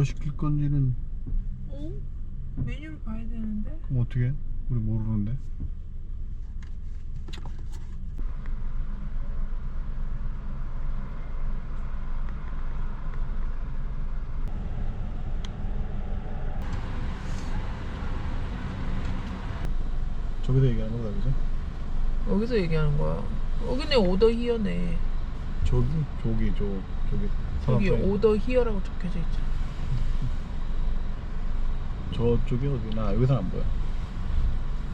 뭐 시킬 건지는 어? 메뉴를 봐야 되는데. 그럼 어떻게 해? 우리 모르는데 저기서 얘기하는 거다 그죠? 여기서 얘기하는 거야. 여기네 오더 히어네. 저기? 저기 저 저기 사람 사이. 오더 히어라고 적혀져 있죠. 저쪽이 어디? 나 여기서 안 보여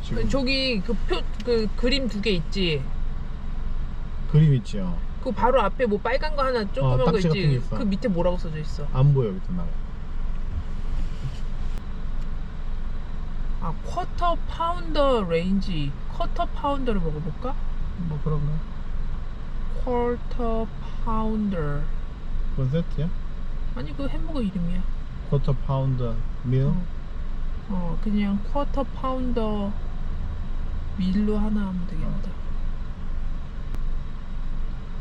지금 저기 그 표 그 그림 두 개 있지. 그림 있지요 그 바로 앞에 뭐 빨간 거 하나 조그만 거 딱지 같은 게 있지. 있어. 그 밑에 뭐라고 써져 있어? 안 보여 밑에 나가 아 쿼터 파운더 레인지. 쿼터 파운더를 먹어볼까? 뭐 그런가? 쿼터 파운더. 그건 세트야? 아니 그 햄버거 이름이야. 쿼터 파운드 밀? 어. 어 그냥 쿼터 파운더 밀로 하나 하면 되겠다.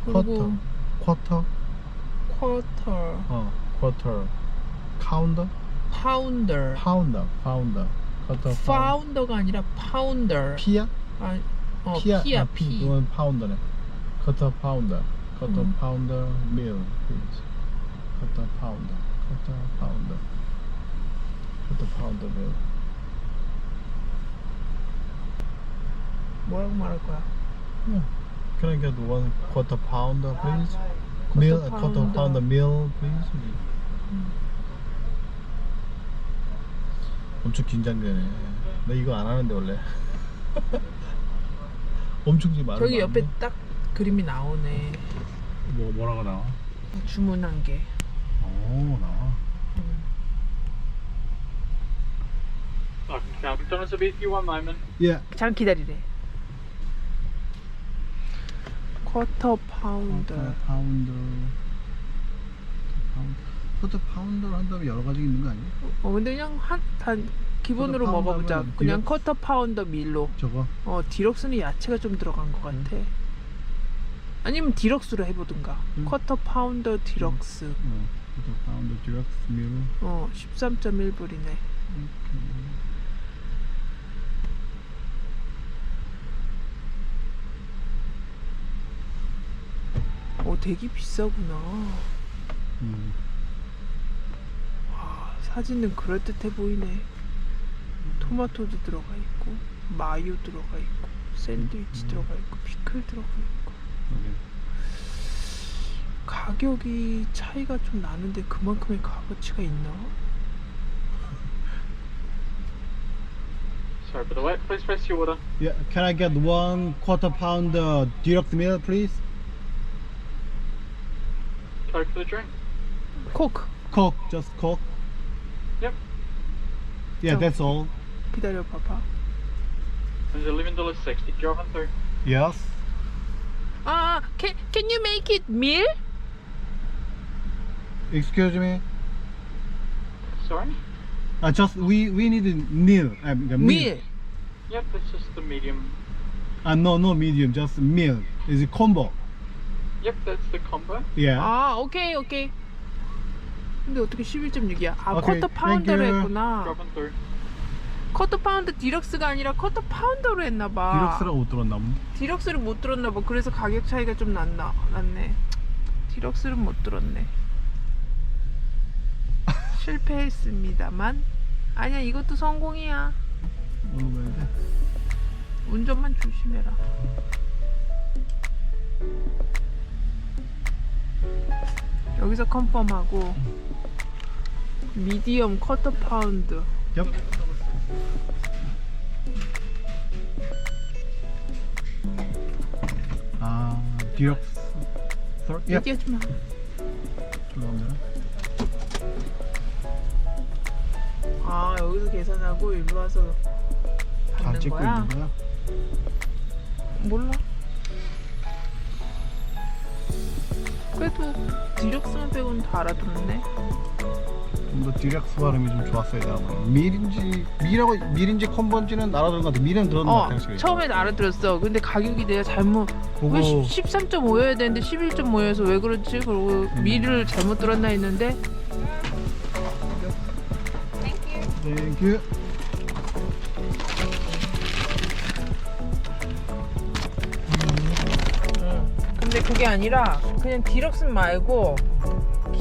그리고 쿼터? 쿼터 어 쿼터 카운더? 파운더. 파운더 파운더 쿼터 파운더가 아니라 파운더. 피야? 아, 어, 피야? 피야, 아, 피. 그건 파운더네 쿼터 파운더 쿼터 음. 파운더 밀. 쿼터 파운더 쿼터 파운더 쿼터 파운더 밀 뭐라고 말할 거야? Can I get one quarter pounder, please? Meal, a quarter pounder. meal, please. 엄청 긴장되네. 나 이거 안 하는데 원래. 엄청 지금 말을 저기 옆에. 딱 그림이 나오네. 뭐 뭐라고 나와? 주문한 게. 오 나와. 음. Be with you one moment. 예. 잠 기다리래. 쿼터 파운더. 쿼터 파운더. 쿼터 파운더를 한다면 여러 가지 있는 거 아니야? 어 근데 그냥 한단 기본으로 쿼터 먹어보자. 그냥 디럭- 쿼터 파운더 밀로. 저거. 어 디럭스는 야채가 좀 들어간 것 같아. 아니면 디럭스로 해보든가. 음. 쿼터 파운더 디럭스. 어. 쿼터 파운더 디럭스 밀. 어 13.1불이네. 어 되게 비싸구나. 음. 와 사진은 그럴듯해 보이네. 토마토도 들어가 있고 마요 들어가 있고 샌드위치 음. 들어가 있고 피클 들어가 있고 여기. 가격이 차이가 좀 나는데 그만큼의 값어치가 있나? Sorry for the wait. Please press your order. Yeah, can I get one quarter pounder deluxe meal, please? Coke for the drink. 코크 Coke, just Coke. Yep. Yeah, So- that's all. 기다려 봐봐. There's eleven dollars sixty. Driving through. Yes. 아, can can you make it meal? Excuse me. Sorry. Uh, just we we need a meal. Uh, meal. meal. Yep, that's just the medium. Uh, no, no medium, just meal. Is it combo? Yep, that's the combo. Yeah. 아, 오케이 오케이. 근데 어떻게 11.6이야? 아, 오케이, 쿼터 파운더로. 했구나. Driving through. 쿼터 파운드 디럭스가 아니라 쿼터 파운더로 했나 봐. 디럭스라고 못 들었나 보네. 디럭스를 못 들었나 봐. 그래서 가격 차이가 좀 났나 났네. 디럭스를 못 들었네. 실패했습니다만 아니야 이것도 성공이야. 돼. 운전만 조심해라. 여기서 컨펌하고 미디엄 쿼터 파운드. Yep. 아. Sorry. Yep. 얘기하지 마. 죄송합니다. 아 여기서 계산하고 일로 와서 다 받는 찍고 거야? 있는 거야? 몰라. 다 알아들었네. 좀더 디렉스 발음이 좀 좋았어야 되나. 밀인지 밀하고 밀인지 콤보인지는 알아들은 것 같아. 밀은 들었는 것 어 같아. 확실히. 처음에 알아들었어. 근데 가격이 내가 잘못 그거 왜 13.5여야 되는데 11.5여서 왜 그렇지? 그리고 음. 미를 잘못 들었나 했는데 땡큐. 응. 근데 그게 아니라 그냥 디럭스 말고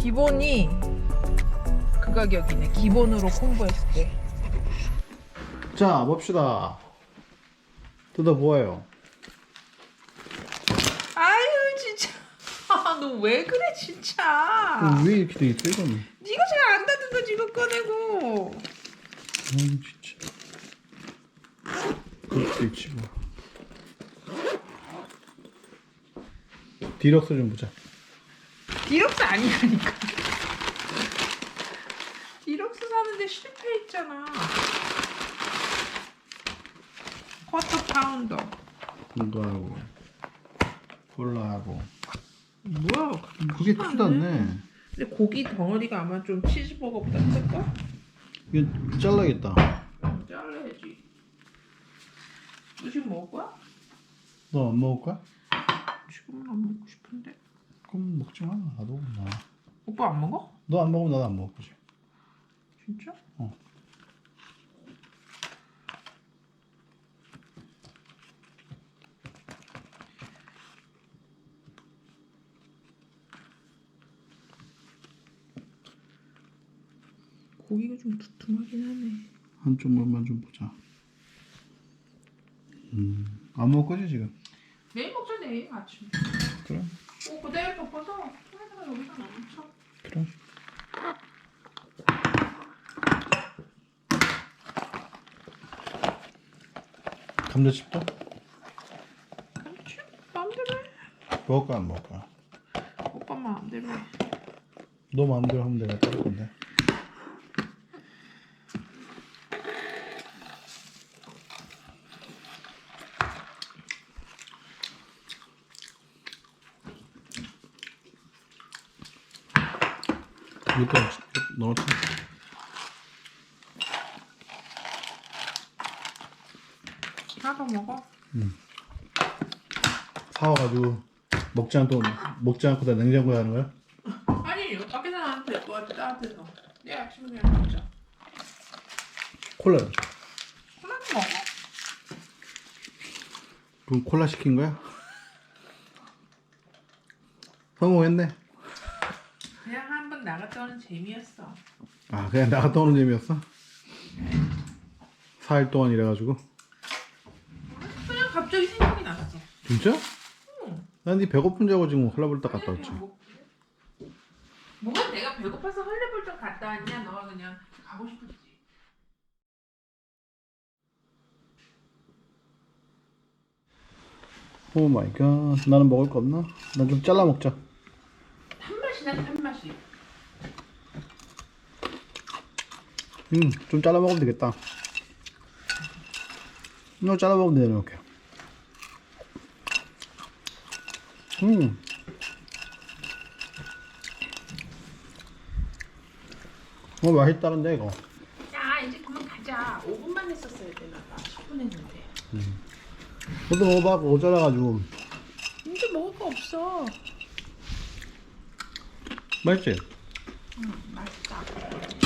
기본이 그 가격이네. 기본으로 콤보했을 때. 자, 봅시다. 뜯어보아요. 아유 진짜. 너왜 그래 진짜. 왜 이렇게 돼 있어, 이거는? 네가 잘안 닫은 거 지금 꺼내고. 아유, 진짜. 그렇게 있지, 뭐. 디럭스 좀 보자. 디럭스 아니라니까. 디럭스 사는데 실패했잖아. 쿼터 파운더. 이거하고, 콜라하고. 뭐야? 그게 크지도 않네. 근데 고기 덩어리가 아마 좀 치즈버거보다 클까? 이거 잘라야겠다. 잘라야지. 너 지금 먹을 거야? 너 안 먹을 거야? 지금은 안 먹고 싶은데. 그럼 먹지 마. 나도 나. 오빠 안 먹어? 너 안 먹으면 나도 안 먹을 거지. 진짜? 어. 고기가 좀 두툼하긴 하네. 한쪽만 좀 보자. 음, 안 먹을 거지 지금? 내일 먹자 내일 아침. 그래, 오 그대로 덮어서 통에다가 여기다 넣자. 그래. 감자칩도 그렇지? 마음대로 해. 먹을 거야 안 먹을 거야? 오빠 마음대로 해. 너 마음대로 하면 내가 따를 건데. 넣었지? 하나 더 먹어. 사와가지고 먹지 않고 먹지 않고 다 냉장고에 하는 거야? 아니 이거 나한테 될것 같아 따뜻해서. 내일 아침에 그냥 먹자. 콜라. 더 먹어. 그럼 콜라 시킨 거야? 성공했네. 그냥 나갔다 오는 재미였어. 아 그냥 나갔다 오는 재미였어? 4일 동안 일해가지고 그냥 갑자기 생각이 났어. 진짜? 응. 난네 배고픈 자고 지금 콜라볼딱 갔다 왔지 뭐, 뭐가 내가 배고파서 헐레벌떡 갔다 왔냐? 너가 그냥 가고 싶었지. 오 마이 갓 나는 먹을 거 없나? 난 좀 잘라 먹자 탄맛이 나 탄맛이. 음 좀 잘라 먹으면 되겠다 이거 잘라 먹으면 되네 이렇게 음 어, 맛있다는데 이거 야 이제 그만 가자. 5분만 했었어야 되나 봐. 10분 했는데. 너도 먹어봐 그거 잘라가지고 이제 먹을 거 없어. 맛있지? 응 맛있다.